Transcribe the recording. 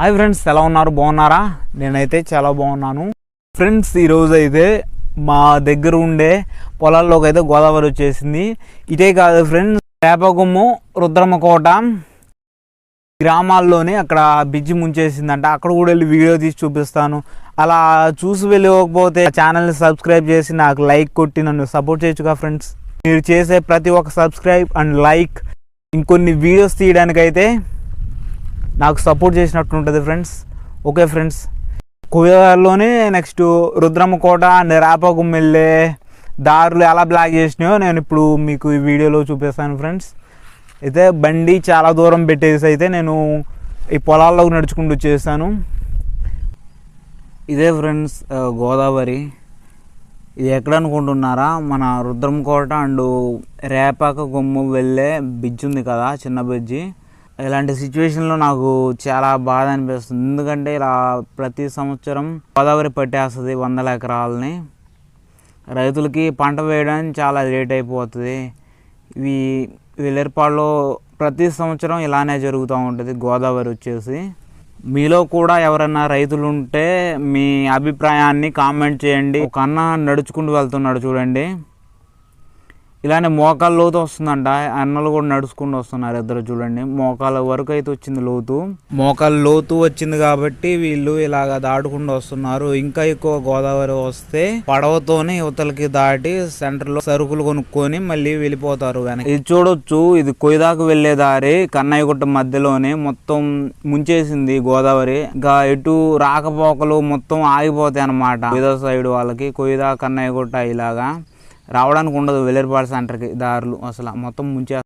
Hi friends ఎలా ఉన్నారు? బాగున్నారా? నేనైతే చాలా బాగున్నాను. ఫ్రెండ్స్ ఈరోజు అయితే మా దగ్గర ఉండే పొలాల్లోకి అయితే గోదావరి వచ్చేసింది. ఇదే కాదు ఫ్రెండ్స్ వేపగుమ్ము రుద్రమకోట గ్రామాల్లోనే అక్కడ బిజ్జి ముంచేసిందంట. అక్కడ కూడా వెళ్ళి వీడియో తీసి చూపిస్తాను. అలా చూసి వెళ్ళకపోతే ఛానల్ని సబ్స్క్రైబ్ చేసి నాకు లైక్ కొట్టి నన్ను సపోర్ట్ చేయొచ్చుగా ఫ్రెండ్స్. మీరు చేసే ప్రతి ఒక్క సబ్స్క్రైబ్ అండ్ లైక్ ఇంకొన్ని వీడియోస్ తీయడానికైతే నాకు సపోర్ట్ చేసినట్టు ఉంటుంది ఫ్రెండ్స్ ఓకే ఫ్రెండ్స్ కోయాలోనే నెక్స్ట్ రుద్రమ్మకోట అండ్ రాపకం వెళ్ళే దారులు ఎలా బ్లాక్ చేసినాయో నేను ఇప్పుడు మీకు ఈ వీడియోలో చూపిస్తాను ఫ్రెండ్స్ అయితే బండి చాలా దూరం పెట్టేసి అయితే నేను ఈ పొలాల్లోకి నడుచుకుంటూ వచ్చేసాను. ఇదే ఫ్రెండ్స్ గోదావరి. ఇది ఎక్కడ అనుకుంటున్నారా? మన రుద్రంకోట అండ్ రేపాక గుమ్ము వెళ్ళే బ్రిడ్జ్ ఉంది కదా చిన్న బ్రిడ్జి ఇలాంటి సిచ్యువేషన్లో నాకు చాలా బాధ అనిపిస్తుంది. ఎందుకంటే ఇలా ప్రతి సంవత్సరం గోదావరి పట్టేస్తుంది వందల ఎకరాలని. రైతులకి పంట వేయడానికి చాలా లేట్ అయిపోతుంది. ఇవి వెల్లరిపాడులో ప్రతి సంవత్సరం ఇలానే జరుగుతూ ఉంటుంది గోదావరి వచ్చేసి. మీలో కూడా ఎవరైనా రైతులు ఉంటే మీ అభిప్రాయాన్ని కామెంట్ చేయండి. ఒక అన్న నడుచుకుంటూ వెళ్తున్నాడు చూడండి. ఇలానే మోకాల లోతు వస్తుందంట. అన్నలు కూడా నడుచుకుంటూ వస్తున్నారు ఇద్దరు చూడండి. మోకాల వరకు అయితే వచ్చింది లోతు. మోకాల లోతు వచ్చింది కాబట్టి వీళ్ళు ఇలాగ దాటుకుంటూ వస్తున్నారు. ఇంకా ఎక్కువ గోదావరి వస్తే పడవతోనే యువతలకి దాటి సెంటర్లో సరుకులు కొనుక్కొని మళ్ళీ వెళ్ళిపోతారు వెనక్కి. ఇది చూడొచ్చు. ఇది కొయ్యదాకు వెళ్ళే దారి. కన్నయ్యగుట్ట మధ్యలోనే మొత్తం ముంచేసింది గోదావరి. ఇంకా ఎటు రాకపోకలు మొత్తం ఆగిపోతాయి కొయ్యదా సైడ్ వాళ్ళకి. కొయ్యదా కన్నయ్యగుట్ట ఇలాగా. రావడానికి ఉండదు వెల్లరిపాడు సెంటర్కి దారులు అసలు మొత్తం ముంచే